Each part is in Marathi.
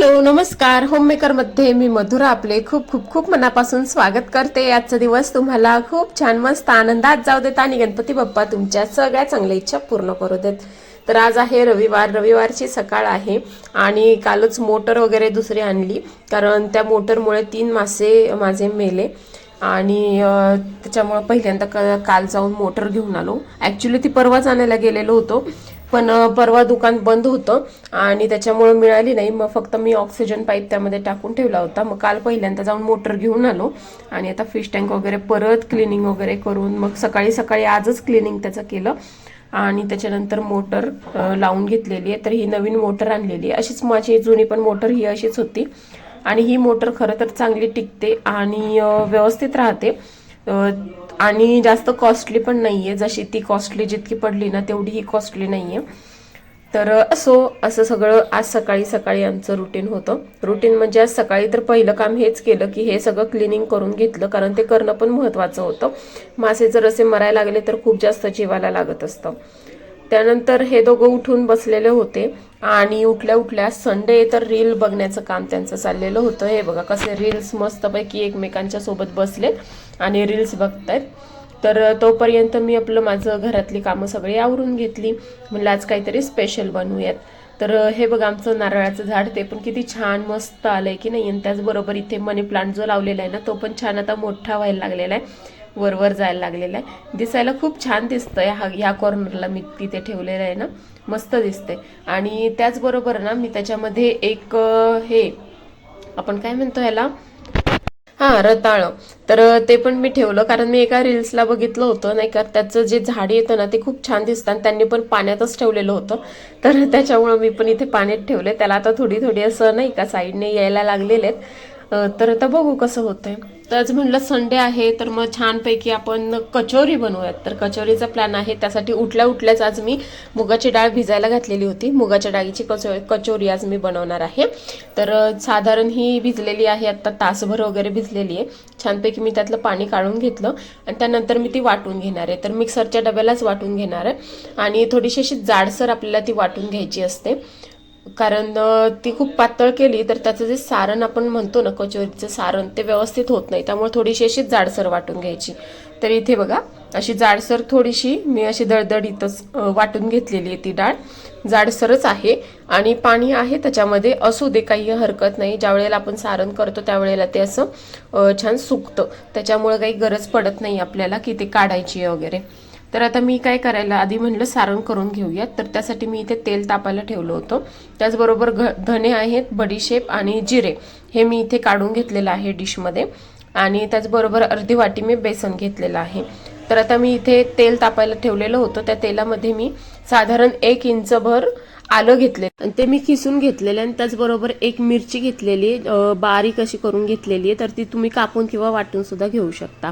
हॅलो नमस्कार. होममेकरमध्ये मी मधुरा आपले खूप खूप खूप मनापासून स्वागत करते. आजचा दिवस तुम्हाला खूप छान मस्त आनंदात जाऊ देत आणि गणपती बाप्पा तुमच्या सगळ्या चांगल्या इच्छा पूर्ण करू देत. तर आज आहे रविवार. रविवारची सकाळ आहे आणि कालच मोटर वगैरे दुसरी आणली. कारण त्या मोटरमुळे तीन मासे माझे मेले आणि त्याच्यामुळं पहिल्यांदा क- काल जाऊन मोटर घेऊन आलो. ॲक्च्युली ती परवाच आणायला गेलेलो होतो. पण परवा दुकान बंद होतं आणि त्याच्यामुळं मिळाली नाही. मग फक्त मी ऑक्सिजन पाईप त्यामध्ये टाकून ठेवला होता. मग काल पहिल्यांदा जाऊन मोटर घेऊन आलो आणि आता फिश टँक वगैरे परत क्लिनिंग वगैरे करून मग सकाळी सकाळी आजच क्लिनिंग त्याचं केलं आणि त्याच्यानंतर मोटर लावून घेतलेली आहे. तर ही नवीन मोटर आणलेली आहे. अशीच माझी जुनी पण मोटर ही अशीच होती आणि ही मोटर खरं तर चांगली टिकते आणि व्यवस्थित राहते. आणि जास्त कॉस्टली पण नाही आहे जशी ती कॉस्टली जितकी पडली ना तेवढी ही कॉस्टली नाही आहे तर असो असं सगळं आज सकाळी सकाळी आमचं रुटीन होतं. रुटीन म्हणजे आज सकाळी तर पहिलं काम हेच केलं की हे सगळं क्लिनिंग करून घेतलं कारण ते करणं पण महत्त्वाचं होतं. मासे जर असे मरायला लागले तर खूप जास्त जीवाला लागत असतं. त्यानंतर हे दोघं उठून बसलेले होते. आणि उठल्या उठल्या संडे तर रील बघण्याचं काम त्यांचं चाललेलं होतं. हे बघा कसे रील्स मस्तपैकी एकमेकांच्या सोबत बसलेत आणि रील्स बघतायत. तर तोपर्यंत मी आपलं माझं घरातली कामं सगळी आवरून घेतली. म्हणलं आज काहीतरी स्पेशल बनवूयात. तर हे बघा आमचं नारळाचं झाड ते पण किती छान मस्त आलं आहे की नाही? आणि त्याचबरोबर इथे मनी प्लांट जो लावलेला आहे ना तो पण छान आता मोठा व्हायला लागलेला आहे. वरवर जायला लागलेला आहे. दिसायला खूप छान दिसतं हा ह्या कॉर्नरला मी तिथे ठेवलेलं आहे ना. मस्त दिसते आणि त्याचबरोबर ना मी त्याच्यामध्ये एक हे आपण काय म्हणतो ह्याला? हा रताळं. तर ते पण मी ठेवलं. कारण मी एका रील्सला बघितलं होतं नाही का? त्याचं जे झाड येतं ना ते खूप छान दिसतं. आणि त्यांनी पण पाण्यातच ठेवलेलं होतं. तर त्याच्यामुळं मी पण इथे पाण्यात ठेवले त्याला आता थोडी थोडी असं नाही का साईडने यायला लागलेले आहेत तर आता बघू कसं होतंय. तर आज म्हणलं संडे आहे तर मग छानपैकी आपण कचोरी बनवूयात. तर कचोरीचा प्लॅन आहे त्यासाठी उठल्या उठल्याच आज मी मुगाची डाळ भिजायला घातलेली होती. मुगाच्या डाळीची कचो कचोरी आज मी बनवणार आहे. तर साधारण ही भिजलेली आहे आत्ता तासभर वगैरे भिजलेली आहे. छानपैकी मी त्यातलं पाणी काढून घेतलं आणि त्यानंतर मी ती वाटून घेणार आहे. तर मिक्सरच्या डब्यालाच वाटून घेणार आहे. आणि थोडीशी अशी जाडसर आपल्याला ती वाटून घ्यायची असते. कारण ती खूप पातळ केली तर त्याचं जे सारण आपण म्हणतो ना कचोरीचं सारण ते व्यवस्थित होत नाही. त्यामुळे थोडीशी अशी जाडसर वाटून घ्यायची. तर इथे बघा अशी जाडसर थोडीशी मी अशी दळदळीतच वाटून घेतलेली आहे ती डाळ. जाडसरच आहे आणि पाणी आहे त्याच्यामध्ये असू दे काही हरकत नाही. ज्या वेळेला आपण सारण करतो त्यावेळेला ते असं छान सुकतं. त्याच्यामुळे काही गरज पडत नाही आपल्याला की ते काढायची आहे वगैरे. तर आता मी काय करायला आधी म्हणलं सारण करून घेऊयात. तर त्यासाठी मी इथे तेल तापायला ठेवलं होतं. त्याचबरोबर घ धने आहेत बडीशेप आणि जिरे हे मी इथे काढून घेतलेलं आहे डिशमध्ये. आणि त्याचबरोबर अर्धी वाटी मी बेसन घेतलेलं आहे. तर आता मी इथे तेल तापायला ठेवलेलं होतं. त्या तेलामध्ये मी साधारण एक इंचभर आलं घेतले. आणि ते मी किसून घेतलेले आणि त्याचबरोबर एक मिरची घेतलेली बारीक अशी करून घेतलेली आहे. तर ती तुम्ही कापून किंवा वाटून सुद्धा घेऊ शकता.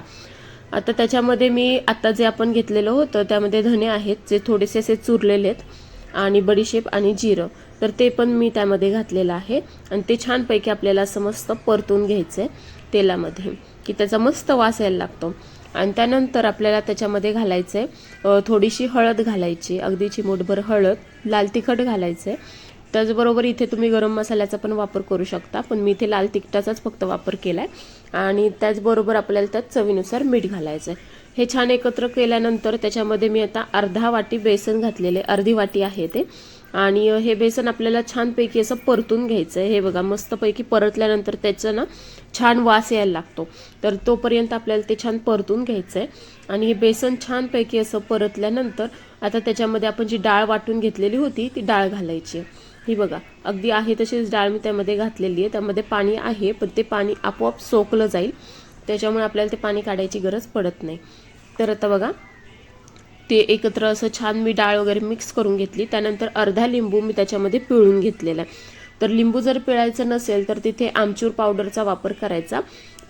आता त्याच्यामध्ये मी आत्ता जे आपण घेतलेलं होतं त्यामध्ये धने आहेत जे थोडेसे असे चुरलेले आहेत आणि बडीशेप आणि जिरं. तर ते पण मी त्यामध्ये घातलेलं आहे. आणि ते छानपैकी आपल्याला असं मस्त परतून घ्यायचं आहे तेलामध्ये की त्याचा मस्त वास यायला लागतो. आणि त्यानंतर आपल्याला त्याच्यामध्ये घालायचं आहे थोडीशी हळद घालायची अगदी चिमूटभर हळद लाल तिखट घालायचं आहे त्याचबरोबर इथे तुम्ही गरम मसाल्याचा पण वापर करू शकता पण मी इथे लाल तिखटाचाच फक्त वापर केला आहे आणि त्याचबरोबर आपल्याला त्यात चवीनुसार मीठ घालायचं आहे हे छान एकत्र केल्यानंतर त्याच्यामध्ये मी आता अर्धा वाटी बेसन घातलेले अर्धी वाटी आहे ते. आणि हे बेसन आपल्याला छानपैकी असं परतून घ्यायचं आहे हे बघा मस्तपैकी परतल्यानंतर त्याचं ना छान वास यायला लागतो. तर तोपर्यंत आपल्याला ते छान परतून घ्यायचं आहे आणि हे बेसन छानपैकी असं परतल्यानंतर आता त्याच्यामध्ये आपण जी डाळ वाटून घेतलेली होती ती डाळ घालायची आहे. ही बघा अगदी आहे तशीच डाळ मी त्यामध्ये घातलेली आहे. त्यामध्ये पाणी आहे पण ते पाणी आपोआप सोकलं जाईल. त्याच्यामुळे आपल्याला ते पाणी काढायची गरज पडत नाही. तर आता बघा ते एकत्र असं छान मी डाळ वगैरे मिक्स करून घेतली. त्यानंतर अर्धा लिंबू मी त्याच्यामध्ये पिळून घेतलेला आहे. तर लिंबू जर पिळायचं नसेल तर तिथे आमचूर पावडरचा वापर करायचा.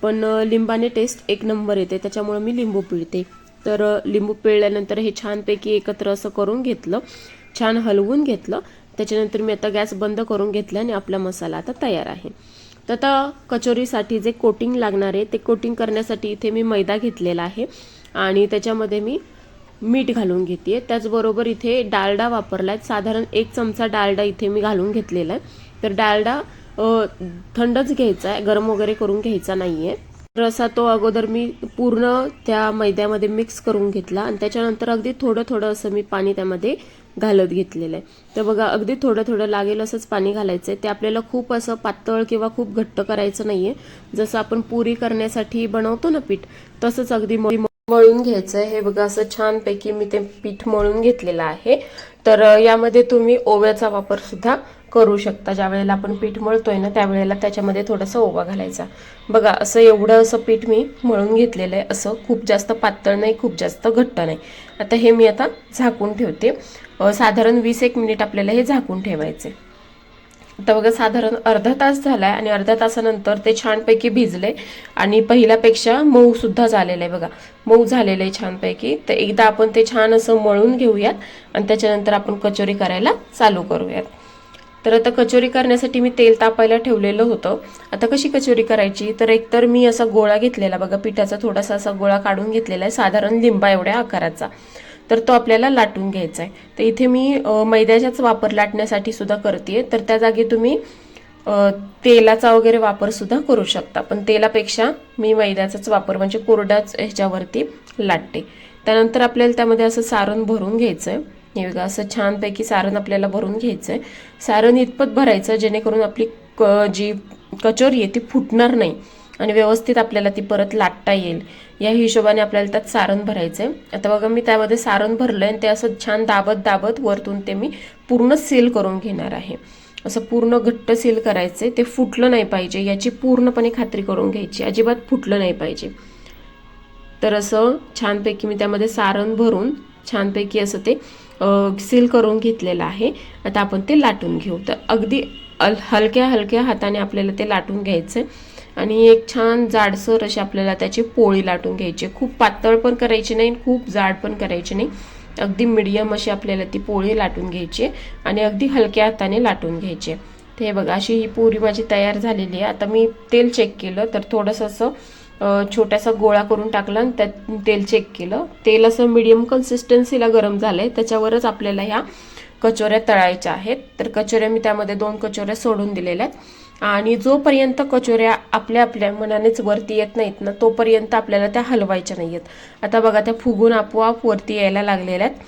पण लिंबाने टेस्ट एक नंबर येते त्याच्यामुळे मी लिंबू पिळते. तर लिंबू पिळल्यानंतर हे छानपैकी एकत्र असं करून घेतलं. छान हलवून घेतलं. त्याच्यानंतर मी आता गॅस बंद करून घेतला आणि आपला मसाला आता तयार आहे. तर आता कचोरीसाठी जे कोटिंग लागणार आहे ते कोटिंग करण्यासाठी इथे मी मैदा घेतलेला आहे आणि त्याच्यामध्ये मी मीठ घालून घेते त्याचबरोबर इथे डालडा वापरला आहे साधारण एक चमचा डालडा इथे मी घालून घेतलेला आहे. तर डालडा थंडच घ्यायचा आहे. गरम वगैरे करून घ्यायचा नाही आहे रसा तो अगोदर मी पूर्ण त्या मैद्यामध्ये मिक्स करून घेतला आणि त्याच्यानंतर अगदी थोडं थोडं असं मी पाणी त्यामध्ये घालत घेतलेलं आहे. तर बघा अगदी थोडं थोडं लागेल असंच पाणी घालायचं आहे ते आपल्याला खूप असं पातळ किंवा खूप घट्ट करायचं नाहीये. जसं आपण पुरी करण्यासाठी बनवतो ना पीठ तसंच अगदी मळी- मळून घ्यायचं आहे हे बघा असं छानपैकी मी ते पीठ मळून घेतलेलं आहे. तर यामध्ये तुम्ही ओव्याचा वापर सुद्धा करू शकता. ज्या वेळेला आपण पीठ मळतोय ना त्यावेळेला त्याच्यामध्ये थोडासा ओवा घालायचा. बघा असं एवढं असं पीठ मी मळून घेतलेलं आहे. असं खूप जास्त पातळ नाही खूप जास्त घट्ट नाही. आता हे मी आता झाकून ठेवते. साधारण वीस एक मिनिट आपल्याला हे झाकून ठेवायचे आता बघा साधारण अर्धा तास झालाय आणि अर्ध्या तासानंतर ते छानपैकी भिजले आणि पहिल्यापेक्षा मऊ सुद्धा झालेलं आहे बघा. मऊ झालेलं आहे छानपैकी. तर एकदा आपण ते छान असं मळून घेऊयात आणि त्याच्यानंतर आपण कचोरी करायला चालू करूयात. तर आता कचोरी करण्यासाठी मी तेल तापायला ठेवलेलं होतं. आता कशी कचोरी करायची? तर एकतर मी असा गोळा घेतलेला बघा पिठाचा थोडासा असा गोळा काढून घेतलेला आहे साधारण लिंबा एवढ्या आकाराचा. तर तो आपल्याला लाटून घ्यायचा आहे. तर इथे मी मैद्याचाच वापर लाटण्यासाठी सुद्धा करते तर त्या जागी तुम्ही तेलाचा वगैरे वापर सुद्धा करू शकता. पण तेलापेक्षा मी मैद्याचाच वापर म्हणजे कोरडाच ह्याच्यावरती लाटते. त्यानंतर आपल्याला त्यामध्ये असं सारण भरून घ्यायचं आहे हे बघा असं छानपैकी सारण आपल्याला भरून घ्यायचं आहे सारण इतपत भरायचं जेणेकरून आपली क जी कचोरी आहे ती फुटणार नाही. आणि व्यवस्थित आपल्याला ती परत लाटता येईल. या हिशोबाने आपल्याला त्यात सारण भरायचं आहे आता बघा मी त्यामध्ये सारण भरलं आहे आणि ते असं छान दाबत दाबत वरतून ते मी पूर्ण सील करून घेणार आहे. असं पूर्ण घट्ट सील करायचं ते फुटलं नाही पाहिजे. याची पूर्णपणे खात्री करून घ्यायची. अजिबात फुटलं नाही पाहिजे. तर असं छानपैकी मी त्यामध्ये सारण भरून छानपैकी असं ते सील करून घेतलेलं आहे. आता आपण ते लाटून घेऊ. तर अगदी अल हलक्या हलक्या हाताने आपल्याला ते लाटून घ्यायचं आहे आणि एक छान जाडसर अशी आपल्याला त्याची पोळी लाटून घ्यायची खूप पातळ पण करायची नाही खूप जाड पण करायची नाही. अगदी मिडियम अशी आपल्याला ती पोळी लाटून घ्यायची आणि अगदी हलक्या हाताने लाटून घ्यायची तर हे बघा अशी ही पोरी माझी तयार झालेली आहे. आता मी तेल चेक केलं तर थोडंसं असं छोटासा गोळा करून टाकला आणि त्यात तेल चेक केलं. तेल असं मिडियम कन्सिस्टन्सीला गरम झालं आहे त्याच्यावरच आपल्याला ह्या कचोऱ्या तळायच्या आहेत. तर कचोऱ्या मी त्यामध्ये दोन कचोऱ्या सोडून दिलेल्या आहेत. आणि जोपर्यंत कचोऱ्या आपल्या आपल्या मनानेच वरती येत नाहीत ना तोपर्यंत आपल्याला त्या हलवायच्या नाही आहेत आता बघा त्या फुगून आपोआप वरती यायला लागलेल्या आहेत.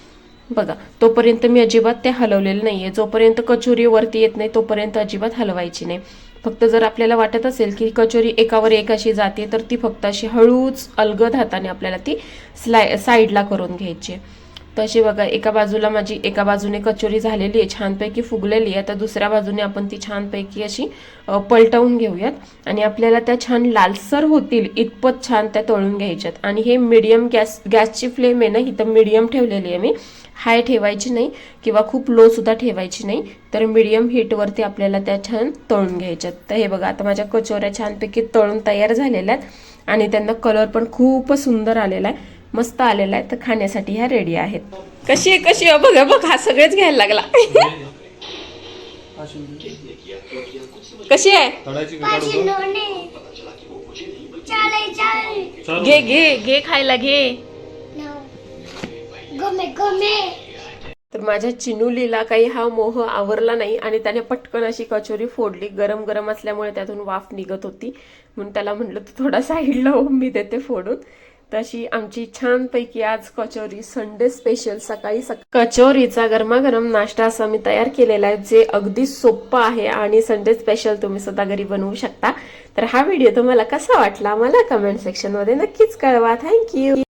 बघा तोपर्यंत मी अजिबात त्या हलवलेलं आहे जोपर्यंत कचोरी वरती येत नाही तोपर्यंत अजिबात हलवायची नाही. फक्त जर आपल्याला वाटत असेल की कचोरी एकावर एक अशी जाते तर ती फक्त अशी हळूच अलगद हाताने आपल्याला ती स्लाय साईडला करून घ्यायची आहे. तशी बघा एका बाजूला माझी एका बाजूने कचोरी झालेली आहे छानपैकी फुगलेली आहे. आता दुसऱ्या बाजूने आपण ती छानपैकी अशी पलटवून घेऊयात. आणि आपल्याला त्या छान लालसर होतील इतपत छान त्या तळून घ्यायच्यात. आणि हे मीडियम गॅस गॅसची फ्लेम आहे ना ही तर मीडियम ठेवलेली आहे मी. हाय ठेवायची नाही किंवा खूप लो सुद्धा ठेवायची नाही. तर मीडियम हीटवरती आपल्याला त्या छान तळून घ्यायच्यात. तर हे बघा आता माझ्या कचोऱ्या छानपैकी तळून तयार झालेल्या आहेत. आणि त्यांना कलर पण खूपच सुंदर आलेला आहे. मस्त आलेला आहे. तर खाण्यासाठी ह्या रेडी आहेत. कशी आहे कशी आहे? बघा बघ हा सगळेच घ्यायला लागला. कशी आहे? घे घे घे खायला घे. तर माझ्या चिनुलीला काही हा मोह आवरला नाही आणि त्याने पटकन अशी कचोरी फोडली. गरम गरम असल्यामुळे त्यातून वाफ निघत होती. म्हणून त्याला म्हटलं तू थोडा साईडला हो मी देते फोडून. तशी आमची छानपैकी आज कचोरी संडे स्पेशल सकाळी सक कचोरीचा गरमागरम नाश्ता असा मी तयार केलेला आहे जे अगदी सोपं आहे आणि संडे स्पेशल तुम्ही सुद्धा घरी बनवू शकता. तर हा व्हिडिओ तुम्हाला कसा वाटला मला कमेंट सेक्शनमध्ये नक्कीच कळवा. थँक्यू